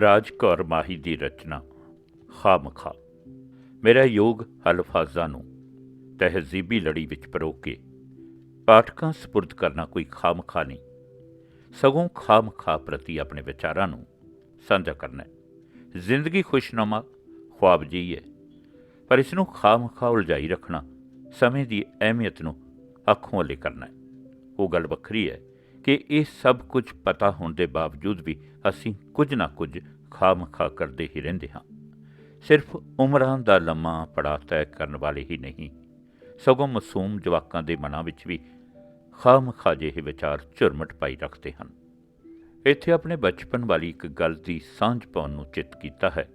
ਰਾਜ ਕੌਰ ਮਾਹੀ ਦੀ ਰਚਨਾ, ਖਾਮਖਾ। ਮੇਰਾ ਯੋਗ ਹਲਫਾਜ਼ਾਂ ਨੂੰ ਤਹਿਜ਼ੀਬੀ ਲੜੀ ਵਿੱਚ ਪਰੋ ਕੇ ਪਾਠਕਾਂ ਸਪੁਰਦ ਕਰਨਾ ਕੋਈ ਖਾਮਖਾ ਨਹੀਂ। ਸਗੋਂ ਖਾਮਖਾ ਪ੍ਰਤੀ ਆਪਣੇ ਵਿਚਾਰਾਂ ਨੂੰ ਸਾਂਝਾ ਕਰਨਾ ਹੈ। ਜ਼ਿੰਦਗੀ ਖੁਸ਼ਨਮਾ ਖੁਆਬ ਜਿਹੀ ਹੈ। ਪਰ ਇਸ ਨੂੰ ਖਾਮਖਾ ਉਲਝਾਈ ਰੱਖਣਾ ਸਮੇਂ ਦੀ ਅਹਿਮੀਅਤ ਨੂੰ ਅੱਖੋਂ ਵੱਲੇ ਕਰਨਾ ਹੈ। ਉਹ ਗੱਲ ਵੱਖਰੀ ਹੈ। ਕਿ ਇਹ ਸਭ ਕੁਝ ਪਤਾ ਹੋਣ ਦੇ ਬਾਵਜੂਦ ਵੀ ਅਸੀਂ ਕੁਝ ਨਾ ਕੁਝ ਖਾਮਖਾ ਕਰਦੇ ਹੀ ਰਹਿੰਦੇ ਹਾਂ। ਸਿਰਫ ਉਮਰਾਂ ਦਾ ਲੰਮਾ ਪੜਾਅ ਤੈਅ ਕਰਨ ਵਾਲੇ ਹੀ ਨਹੀਂ, ਸਗੋਂ ਮਾਸੂਮ ਜਵਾਕਾਂ ਦੇ ਮਨਾਂ ਵਿੱਚ ਵੀ ਖਾਮਖਾ ਜਿਹੇ ਵਿਚਾਰ ਝੁਰਮਟ ਪਾਈ ਰੱਖਦੇ ਹਨ। ਇੱਥੇ ਆਪਣੇ ਬਚਪਨ ਵਾਲੀ ਇੱਕ ਗੱਲ ਦੀ ਸਾਂਝ ਪਾਉਣ ਨੂੰ ਚਿੱਤ ਕੀਤਾ ਹੈ।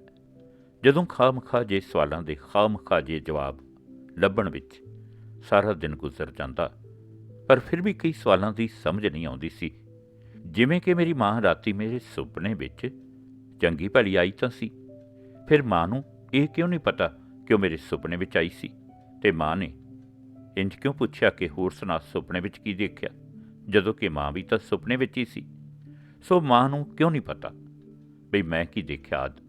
ਜਦੋਂ ਖਾਮਖਾ ਜੇ ਸਵਾਲਾਂ ਦੇ ਖਾਮਖਾ ਜੇ ਜਵਾਬ ਲੱਭਣ ਵਿੱਚ ਸਾਰਾ ਦਿਨ ਗੁਜ਼ਰ ਜਾਂਦਾ ਪਰ ਫਿਰ ਵੀ ਕਈ ਸਵਾਲਾਂ ਦੀ ਸਮਝ ਨਹੀਂ ਆਉਂਦੀ ਸੀ। ਜਿਵੇਂ ਕਿ ਮੇਰੀ ਮਾਂ ਰਾਤੀ ਮੇਰੇ ਸੁਪਨੇ ਵਿੱਚ ਚੰਗੀ ਭਲੀ ਆਈ ਤਾਂ ਸੀ। ਫਿਰ ਮਾਂ ਨੂੰ ਇਹ ਕਿਉਂ ਨਹੀਂ ਪਤਾ ਕਿ ਉਹ ਮੇਰੇ ਸੁਪਨੇ ਵਿੱਚ ਆਈ ਸੀ? ਤੇ ਮਾਂ ਨੇ ਇੰਜ ਕਿਉਂ ਪੁੱਛਿਆ ਕਿ ਹੋਰ ਸੁਣਾ ਸੁਪਨੇ ਵਿੱਚ ਕੀ ਦੇਖਿਆ? ਜਦੋਂ ਕਿ ਮਾਂ ਵੀ ਤਾਂ ਸੁਪਨੇ ਵਿੱਚ ਹੀ ਸੀ। ਸੋ ਮਾਂ ਨੂੰ ਕਿਉਂ ਨਹੀਂ ਪਤਾ ਵੀ ਮੈਂ ਕੀ ਦੇਖਿਆ ਆਦ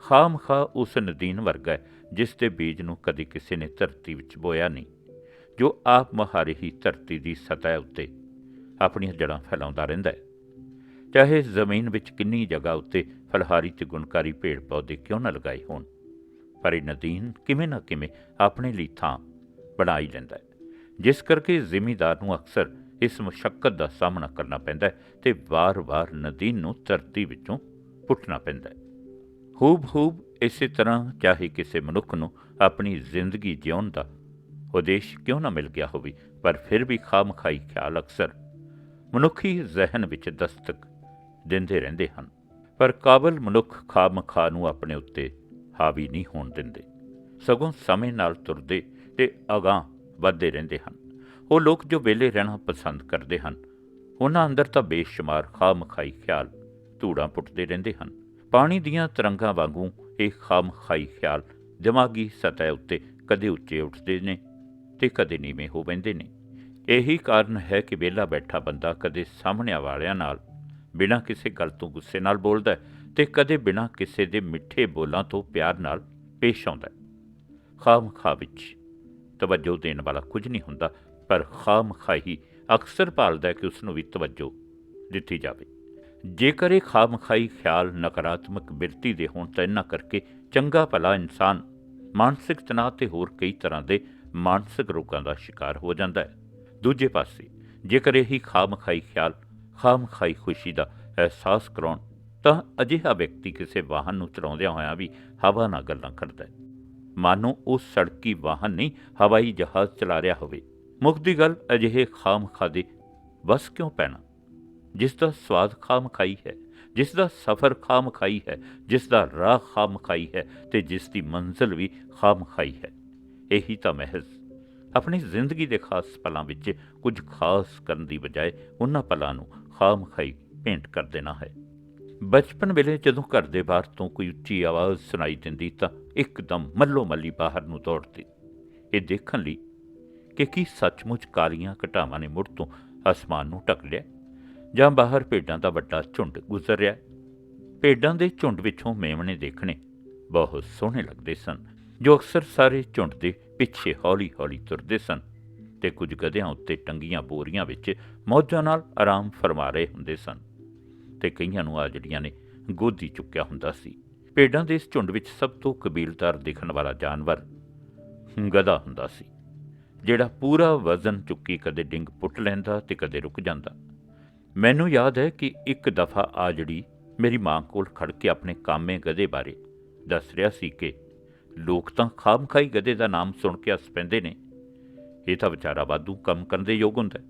ਖਾਮਖਾ ਉਸ ਨਦੀਨ ਵਰਗਾ ਜਿਸ ਦੇ ਬੀਜ ਨੂੰ ਕਦੇ ਕਿਸੇ ਨੇ ਧਰਤੀ ਵਿੱਚ ਬੋਇਆ ਨਹੀਂ। ਜੋ ਆਪ ਮਹਾਰੇ ਹੀ ਧਰਤੀ ਦੀ ਸਤਹ ਉੱਤੇ ਆਪਣੀਆਂ ਜੜਾਂ ਫੈਲਾਉਂਦਾ ਰਹਿੰਦਾ ਹੈ। ਚਾਹੇ ਜ਼ਮੀਨ ਵਿੱਚ ਕਿੰਨੀ ਜਗ੍ਹਾ ਉੱਤੇ ਫਲਹਾਰੀ ਤੇ ਗੁਣਕਾਰੀ ਪੇੜ ਪੌਦੇ ਕਿਉਂ ਨਾ ਲਗਾਏ ਹੋਣ, ਪਰ ਇਹ ਨਦੀਨ ਕਿਵੇਂ ਨਾ ਕਿਵੇਂ ਆਪਣੇ ਲਈ ਥਾਂ ਬਣਾ ਹੀ ਲੈਂਦਾ ਹੈ। ਜਿਸ ਕਰਕੇ ਜ਼ਿਮੀਦਾਰ ਨੂੰ ਅਕਸਰ ਇਸ ਮੁਸ਼ਕਲ ਦਾ ਸਾਹਮਣਾ ਕਰਨਾ ਪੈਂਦਾ ਹੈ ਤੇ ਵਾਰ-ਵਾਰ ਨਦੀਨ ਨੂੰ ਧਰਤੀ ਵਿੱਚੋਂ ਪੁੱਟਣਾ ਪੈਂਦਾ ਹੈ। ਹੂਬ-ਹੂਬ ਇਸੇ ਤਰ੍ਹਾਂ ਚਾਹੇ ਕਿਸੇ ਮਨੁੱਖ ਨੂੰ ਆਪਣੀ ਜ਼ਿੰਦਗੀ ਜਿਉਣ ਦਾ ਉਦੇਸ਼ ਕਿਉਂ ਨਾ ਮਿਲ ਗਿਆ ਹੋਵੇ, ਪਰ ਫਿਰ ਵੀ ਖਾਮਖਾਈ ਖਿਆਲ ਅਕਸਰ ਮਨੁੱਖੀ ਜ਼ਿਹਨ ਵਿੱਚ ਦਸਤਕ ਦਿੰਦੇ ਰਹਿੰਦੇ ਹਨ। ਪਰ ਕਾਬਲ ਮਨੁੱਖ ਖਾਮਖਾ ਨੂੰ ਆਪਣੇ ਉੱਤੇ ਹਾਵੀ ਨਹੀਂ ਹੋਣ ਦਿੰਦੇ। ਸਗੋਂ ਸਮੇਂ ਨਾਲ ਤੁਰਦੇ ਤੇ ਅਗਾਹ ਵੱਧਦੇ ਰਹਿੰਦੇ ਹਨ। ਉਹ ਲੋਕ ਜੋ ਵੇਲੇ ਰਹਿਣਾ ਪਸੰਦ ਕਰਦੇ ਹਨ, ਉਹਨਾਂ ਅੰਦਰ ਤਾਂ ਬੇਸ਼ੁਮਾਰ ਖਾਮਖਾਈ ਖਿਆਲ ਧੂੜਾਂ ਪੁੱਟਦੇ ਰਹਿੰਦੇ ਹਨ। ਪਾਣੀ ਦੀਆਂ ਤਰੰਗਾਂ ਵਾਂਗੂ ਇਹ ਖਾਮਖਾਈ ਖਿਆਲ ਦਿਮਾਗੀ ਸਤਹ ਉੱਤੇ ਕਦੇ ਉੱਚੇ ਉੱਠਦੇ ਨੇ ਤੇ ਕਦੇ ਨੀਵੇਂ ਹੋ ਬੈਂਦੇ ਨੇ। ਇਹੀ ਕਾਰਨ ਹੈ ਕਿ ਵਿਹਲਾ ਬੈਠਾ ਬੰਦਾ ਕਦੇ ਸਾਹਮਣੇ ਵਾਲਿਆਂ ਨਾਲ ਬਿਨਾਂ ਕਿਸੇ ਗੱਲ ਤੋਂ ਗੁੱਸੇ ਨਾਲ ਬੋਲਦਾ ਹੈ ਤੇ ਕਦੇ ਬਿਨਾਂ ਕਿਸੇ ਦੇ ਮਿੱਠੇ ਬੋਲਾਂ ਤੋਂ ਪਿਆਰ ਨਾਲ ਪੇਸ਼ ਆਉਂਦਾ ਹੈ। ਖਾਮਖਾ ਵਿੱਚ ਤਵੱਜੋ ਦੇਣ ਵਾਲਾ ਕੁਝ ਨਹੀਂ ਹੁੰਦਾ, ਪਰ ਖਾਮਖਾਹੀ ਅਕਸਰ ਭਾਲਦਾ ਹੈ ਕਿ ਉਸ ਨੂੰ ਵੀ ਤਵੱਜੋ ਦਿੱਤੀ ਜਾਵੇ। ਜੇਕਰ ਇਹ ਖਾਮਖਾਈ ਖਿਆਲ ਨਕਾਰਾਤਮਕ ਬਿਰਤੀ ਦੇ ਹੋਣ ਤਾਂ ਇਹਨਾਂ ਕਰਕੇ ਚੰਗਾ ਭਲਾ ਇਨਸਾਨ ਮਾਨਸਿਕ ਤਣਾਅ ਤੇ ਹੋਰ ਕਈ ਤਰ੍ਹਾਂ ਦੇ ਮਾਨਸਿਕ ਰੋਗਾਂ ਦਾ ਸ਼ਿਕਾਰ ਹੋ ਜਾਂਦਾ ਹੈ। ਦੂਜੇ ਪਾਸੇ, ਜੇਕਰ ਇਹੀ ਖਾਮਖਾਈ ਖਿਆਲ, ਖਾਮਖਾਈ ਖੁਸ਼ੀ ਦਾ ਅਹਿਸਾਸ ਕਰਾਉਣ, ਤਾਂ ਅਜਿਹਾ ਵਿਅਕਤੀ ਕਿਸੇ ਵਾਹਨ ਨੂੰ ਚਲਾਉਂਦਿਆਂ ਹੋਇਆਂ ਵੀ ਹਵਾ ਨਾਲ ਗੱਲਾਂ ਕਰਦਾ ਹੈ। ਮਾਨੋ ਉਹ ਸੜਕੀ ਵਾਹਨ ਨਹੀਂ, ਹਵਾਈ ਜਹਾਜ਼ ਚਲਾ ਰਿਹਾ ਹੋਵੇ। ਮੁੱਖ ਦੀ ਗੱਲ ਅਜਿਹੇ ਖਾਮਖਾ ਦੇ ਬਸ ਕਿਉਂ ਪੈਣਾ? ਜਿਸ ਦਾ ਸਵਾਦ ਖਾਮਖਾਈ ਹੈ, ਜਿਸ ਦਾ ਸਫ਼ਰ ਖਾਮਖਾਈ ਹੈ, ਜਿਸ ਦਾ ਰਾਹ ਖਾਮਖਾਈ ਹੈ ਤੇ ਜਿਸ ਦੀ ਮੰਜ਼ਿਲ ਵੀ ਖਾਮਖਾਈ ਹੈ। ਇਹੀ ਤਾਂ ਮਹਿਜ਼। ਆਪਣੀ ਜ਼ਿੰਦਗੀ ਦੇ ਖਾਸ ਪਲਾਂ ਵਿੱਚ ਕੁਝ ਖਾਸ ਕਰਨ ਦੀ ਬਜਾਏ ਉਹਨਾਂ ਪਲਾਂ ਨੂੰ ਖਾਮਖਾਈ ਭੇਂਟ ਕਰ ਦੇਣਾ ਹੈ। ਬਚਪਨ ਵੇਲੇ ਜਦੋਂ ਘਰ ਦੇ ਬਾਹਰ ਤੋਂ ਕੋਈ ਉੱਚੀ ਆਵਾਜ਼ ਸੁਣਾਈ ਦਿੰਦੀ ਤਾਂ ਇੱਕਦਮ ਮੱਲੋ ਮੱਲੀ ਬਾਹਰ ਨੂੰ ਦੌੜਦੀ। ਇਹ ਦੇਖਣ ਲਈ ਕਿ ਕੀ ਸੱਚਮੁੱਚ ਕਾਲੀਆਂ ਘਟਾਵਾਂ ਨੇ ਮੁੜ ਤੋਂ ਅਸਮਾਨ ਨੂੰ ਢੱਕ ਲਿਆ ਜਾਂ ਬਾਹਰ ਭੇਡਾਂ ਦਾ ਵੱਡਾ ਝੁੰਡ ਗੁਜ਼ਰ ਰਿਹਾ। ਭੇਡਾਂ ਦੇ ਝੁੰਡ ਵਿੱਚੋਂ ਮੇਮਣੇ ਦੇਖਣੇ ਬਹੁਤ ਸੋਹਣੇ ਲੱਗਦੇ ਸਨ। ਜੋ ਅਕਸਰ ਸਾਰੇ ਝੁੰਡ ਦੇ ਪਿੱਛੇ ਹੌਲੀ-ਹੌਲੀ ਤੁਰਦੇ ਸਨ ਤੇ ਕੁਝ ਗਧਿਆਂ ਉੱਤੇ ਟੰਗੀਆਂ ਬੋਰੀਆਂ ਵਿੱਚ ਮੌਜਾਂ ਨਾਲ ਆਰਾਮ ਫਰਮਾ ਰਹੇ ਹੁੰਦੇ ਸਨ ਤੇ ਕਈਆਂ ਨੂੰ ਆ ਜਿਹੜੀਆਂ ਨੇ ਗੋਦੀ ਚੁੱਕਿਆ ਹੁੰਦਾ ਸੀ। ਪੇਡਾਂ ਦੇ ਇਸ ਝੁੰਡ ਵਿੱਚ ਸਭ ਤੋਂ ਕਬੀਲਦਾਰ ਦਿਖਣ ਵਾਲਾ ਜਾਨਵਰ ਗਧਾ ਹੁੰਦਾ ਸੀ, ਜਿਹੜਾ ਪੂਰਾ ਵਜ਼ਨ ਚੁੱਕੀ ਕਦੇ ਡਿੰਗ ਪੁੱਟ ਲੈਂਦਾ ਤੇ ਕਦੇ ਰੁਕ ਜਾਂਦਾ। ਮੈਨੂੰ ਯਾਦ ਹੈ ਕਿ ਇੱਕ ਦਫਾ ਆ ਜਿਹੜੀ ਮੇਰੀ ਮਾਂ ਕੋਲ ਖੜ ਕੇ ਆਪਣੇ ਕਾਮੇ ਗਧੇ ਬਾਰੇ ਦੱਸ ਰਿਹਾ ਸੀ ਕਿ ਲੋਕ ਤਾਂ ਖਾਮਖਾਈ ਗਧੇ ਦਾ ਨਾਮ ਸੁਣ ਕੇ ਹੱਸ ਪੈਂਦੇ ਨੇ। ਇਹ ਤਾਂ ਵਿਚਾਰਾ ਵਾਧੂ ਕੰਮ ਕਰਨ ਦੇ ਯੋਗ ਹੁੰਦਾ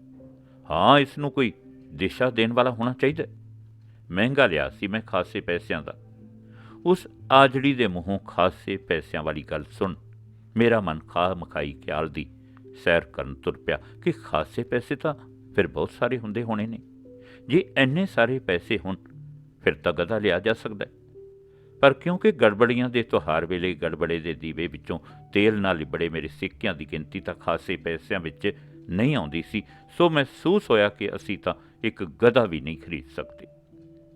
ਹਾਂ। ਇਸ ਨੂੰ ਕੋਈ ਦਿਸ਼ਾ ਦੇਣ ਵਾਲਾ ਹੋਣਾ ਚਾਹੀਦਾ ਮਹਿੰਗਾ ਲਿਆ ਸੀ ਮੈਂ ਖਾਸੇ ਪੈਸਿਆਂ ਦਾ। ਉਸ ਆਜੜੀ ਦੇ ਮੂੰਹੋਂ ਖਾਸੇ ਪੈਸਿਆਂ ਵਾਲੀ ਗੱਲ ਸੁਣ ਮੇਰਾ ਮਨ ਖਾਮਖਾਈ ਖਿਆਲ ਦੀ ਸੈਰ ਕਰਨ ਤੁਰ ਪਿਆ ਕਿ ਖਾਸੇ ਪੈਸੇ ਤਾਂ ਫਿਰ ਬਹੁਤ ਸਾਰੇ ਹੁੰਦੇ ਹੋਣੇ ਨੇ। ਜੇ ਐਨੇ ਸਾਰੇ ਪੈਸੇ ਹੋਣ, ਫਿਰ ਤਾਂ ਗਧਾ ਲਿਆ ਜਾ ਸਕਦਾ ਹੈ। ਪਰ ਕਿਉਂਕਿ ਗੜਬੜੀਆਂ ਦੇ ਤਿਉਹਾਰ ਵੇਲੇ ਗੜਬੜੇ ਦੇ ਦੀਵੇ ਵਿੱਚੋਂ ਤੇਲ ਨਾਲ ਲਿਬੜੇ ਮੇਰੇ ਸਿੱਕਿਆਂ ਦੀ ਗਿਣਤੀ ਤਾਂ ਖਾਸੇ ਪੈਸਿਆਂ ਵਿੱਚ ਨਹੀਂ ਆਉਂਦੀ ਸੀ, ਸੋ ਮਹਿਸੂਸ ਹੋਇਆ ਕਿ ਅਸੀਂ ਤਾਂ ਇੱਕ ਗਧਾ ਵੀ ਨਹੀਂ ਖਰੀਦ ਸਕਦੇ।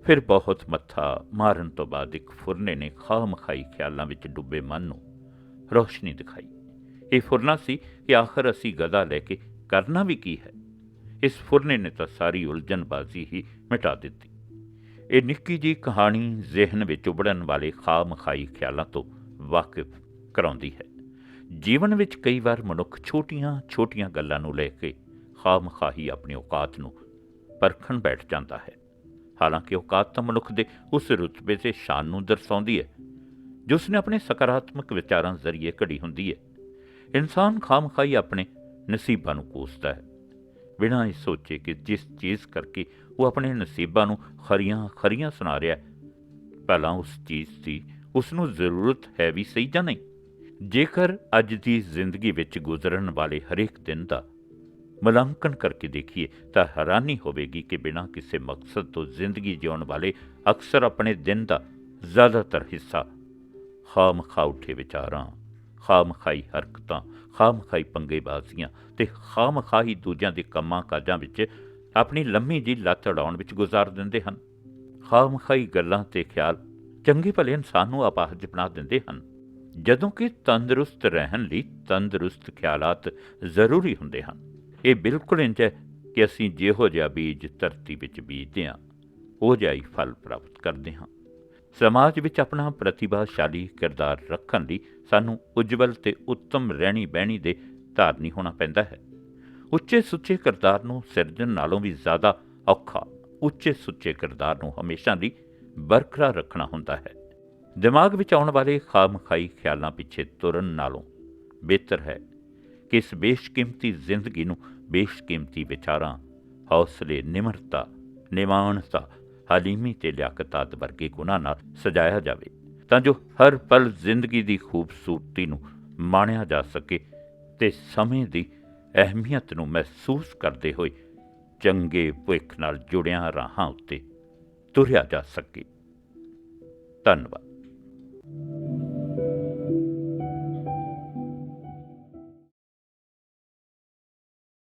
ਫਿਰ ਬਹੁਤ ਮੱਥਾ ਮਾਰਨ ਤੋਂ ਬਾਅਦ ਇੱਕ ਫੁਰਨੇ ਨੇ ਖਾਮਖਾਈ ਖਿਆਲਾਂ ਵਿੱਚ ਡੁੱਬੇ ਮਨ ਨੂੰ ਰੋਸ਼ਨੀ ਦਿਖਾਈ। ਇਹ ਫੁਰਨਾ ਸੀ ਕਿ ਆਖਰ ਅਸੀਂ ਗਧਾ ਲੈ ਕੇ ਕਰਨਾ ਵੀ ਕੀ ਹੈ? ਇਸ ਫੁਰਨੇ ਨੇ ਤਾਂ ਸਾਰੀ ਉਲਝਣਬਾਜ਼ੀ ਹੀ ਮਿਟਾ ਦਿੱਤੀ। ਇਹ ਨਿੱਕੀ ਜੀ ਕਹਾਣੀ ਜ਼ਿਹਨ ਵਿੱਚ ਉਭੜਨ ਵਾਲੇ ਖਾਮਖਾਈ ਖਿਆਲਾਂ ਤੋਂ ਵਾਕਿਫ ਕਰਾਉਂਦੀ ਹੈ। ਜੀਵਨ ਵਿੱਚ ਕਈ ਵਾਰ ਮਨੁੱਖ ਛੋਟੀਆਂ-ਛੋਟੀਆਂ ਗੱਲਾਂ ਨੂੰ ਲੈ ਕੇ ਖਾਮਖਾਹੀ ਆਪਣੀ ਔਕਾਤ ਨੂੰ ਪਰਖਣ ਬੈਠ ਜਾਂਦਾ ਹੈ। ਹਾਲਾਂਕਿ ਔਕਾਤ ਤਾਂ ਮਨੁੱਖ ਦੇ ਉਸ ਰੁਤਬੇ ਤੇ ਸ਼ਾਨ ਨੂੰ ਦਰਸਾਉਂਦੀ ਹੈ ਜੋ ਉਸਨੇ ਆਪਣੇ ਸਕਾਰਾਤਮਕ ਵਿਚਾਰਾਂ ਜ਼ਰੀਏ ਘੜੀ ਹੁੰਦੀ ਹੈ। ਇਨਸਾਨ ਖਾਮਖਾਈ ਆਪਣੇ ਨਸੀਬਾਂ ਨੂੰ ਕੋਸਦਾ ਹੈ। ਬਿਨਾਂ ਇਹ ਸੋਚੇ ਕਿ ਜਿਸ ਚੀਜ਼ ਕਰਕੇ ਉਹ ਆਪਣੇ ਨਸੀਬਾਂ ਨੂੰ ਖਰੀਆਂ ਖਰੀਆਂ ਸੁਣਾ ਰਿਹਾ ਹੈ ਪਹਿਲਾਂ ਉਸ ਚੀਜ਼ ਦੀ ਉਸ ਨੂੰ ਜ਼ਰੂਰਤ ਹੈ ਵੀ ਸਹੀ ਜਾਂ ਨਹੀਂ? ਜੇਕਰ ਅੱਜ ਦੀ ਜ਼ਿੰਦਗੀ ਵਿੱਚ ਗੁਜ਼ਰਨ ਵਾਲੇ ਹਰੇਕ ਦਿਨ ਦਾ ਮੁਲਾਂਕਣ ਕਰਕੇ ਦੇਖੀਏ, ਤਾਂ ਹੈਰਾਨੀ ਹੋਵੇਗੀ ਕਿ ਬਿਨਾਂ ਕਿਸੇ ਮਕਸਦ ਤੋਂ ਜ਼ਿੰਦਗੀ ਜਿਉਣ ਵਾਲੇ ਅਕਸਰ ਆਪਣੇ ਦਿਨ ਦਾ ਜ਼ਿਆਦਾਤਰ ਹਿੱਸਾ ਖਾਮਖਾ ਉੱਠੇ ਵਿਚਾਰਾਂ ਖਾਮਖਾਈ ਹਰਕਤਾਂ ਖਾਮਖਾਈ ਪੰਗੇਬਾਜ਼ੀਆਂ ਤੇ ਖਾਮਖਾਈ ਦੂਜਿਆਂ ਦੇ ਕੰਮਾਂ ਕਾਜਾਂ ਵਿੱਚ ਆਪਣੀ ਲੰਮੀ ਜੀ ਲੱਤ ਉਡਾਉਣ ਵਿੱਚ ਗੁਜ਼ਾਰ ਦਿੰਦੇ ਹਨ। ਖਾਮਖਾਈ ਗੱਲਾਂ ਤੇ ਖਿਆਲ ਚੰਗੇ ਭਲੇ ਇਨਸਾਨ ਨੂੰ ਆਪਾਹਜ ਬਣਾ ਦਿੰਦੇ ਹਨ। ਜਦੋਂ ਕਿ ਤੰਦਰੁਸਤ ਰਹਿਣ ਲਈ ਤੰਦਰੁਸਤ ਖਿਆਲਾਤ ਜ਼ਰੂਰੀ ਹੁੰਦੇ ਹਨ। ਇਹ ਬਿਲਕੁਲ ਇੰਜ ਹੈ ਕਿ ਅਸੀਂ ਜਿਹੋ ਜਿਹਾ ਬੀਜ ਧਰਤੀ ਵਿੱਚ ਬੀਜਦੇ ਹਾਂ, ਉਹ ਜਿਹਾ ਹੀ ਫਲ ਪ੍ਰਾਪਤ ਕਰਦੇ ਹਾਂ। ਸਮਾਜ ਵਿੱਚ ਆਪਣਾ ਪ੍ਰਤਿਭਾਸ਼ਾਲੀ ਕਿਰਦਾਰ ਰੱਖਣ ਲਈ ਸਾਨੂੰ ਉਜਵਲ ਤੇ ਉੱਤਮ ਰਹਿਣੀ ਬਹਿਣੀ ਦੇ ਧਾਰਨੀ ਹੋਣਾ ਪੈਂਦਾ ਹੈ। ਉੱਚੇ ਸੁੱਚੇ ਕਿਰਦਾਰ ਨੂੰ ਸਿਰਜਣ ਨਾਲੋਂ ਵੀ ਜ਼ਿਆਦਾ ਔਖਾ ਉੱਚੇ ਸੁੱਚੇ ਕਿਰਦਾਰ ਨੂੰ ਹਮੇਸ਼ਾ ਲਈ ਬਰਕਰਾਰ ਰੱਖਣਾ ਹੁੰਦਾ ਹੈ। ਦਿਮਾਗ ਵਿੱਚ ਆਉਣ ਵਾਲੇ ਖਾਮਖਾਈ ਖਿਆਲਾਂ ਪਿੱਛੇ ਤੁਰਨ ਨਾਲੋਂ ਬਿਹਤਰ ਹੈ ਕਿ ਇਸ ਬੇਸ਼ਕੀਮਤੀ ਜ਼ਿੰਦਗੀ ਨੂੰ ਬੇਸ਼ਕੀਮਤੀ ਵਿਚਾਰਾਂ, ਹੌਸਲੇ, ਨਿਮਰਤਾ ਨਿਮਾਣਤਾ ਹਲੀਮੀ ਤੇ ਲਿਆਕਤ ਵਰਗੇ ਗੁਣਾਂ ਨਾਲ ਸਜਾਇਆ ਜਾਵੇ, ਤਾਂ ਜੋ ਹਰ ਪਲ ਜ਼ਿੰਦਗੀ ਦੀ ਖੂਬਸੂਰਤੀ ਨੂੰ ਮਾਣਿਆ ਜਾ ਸਕੇ ਤੇ ਸਮੇਂ ਦੀ ਅਹਿਮੀਅਤ ਨੂੰ ਮਹਿਸੂਸ ਕਰਦੇ ਹੋਏ ਚੰਗੇ ਭਵਿੱਖ ਨਾਲ ਜੁੜਿਆਂ ਰਾਹਾਂ ਉੱਤੇ ਤੁਰਿਆ ਜਾ ਸਕੇ। ਧੰਨਵਾਦ।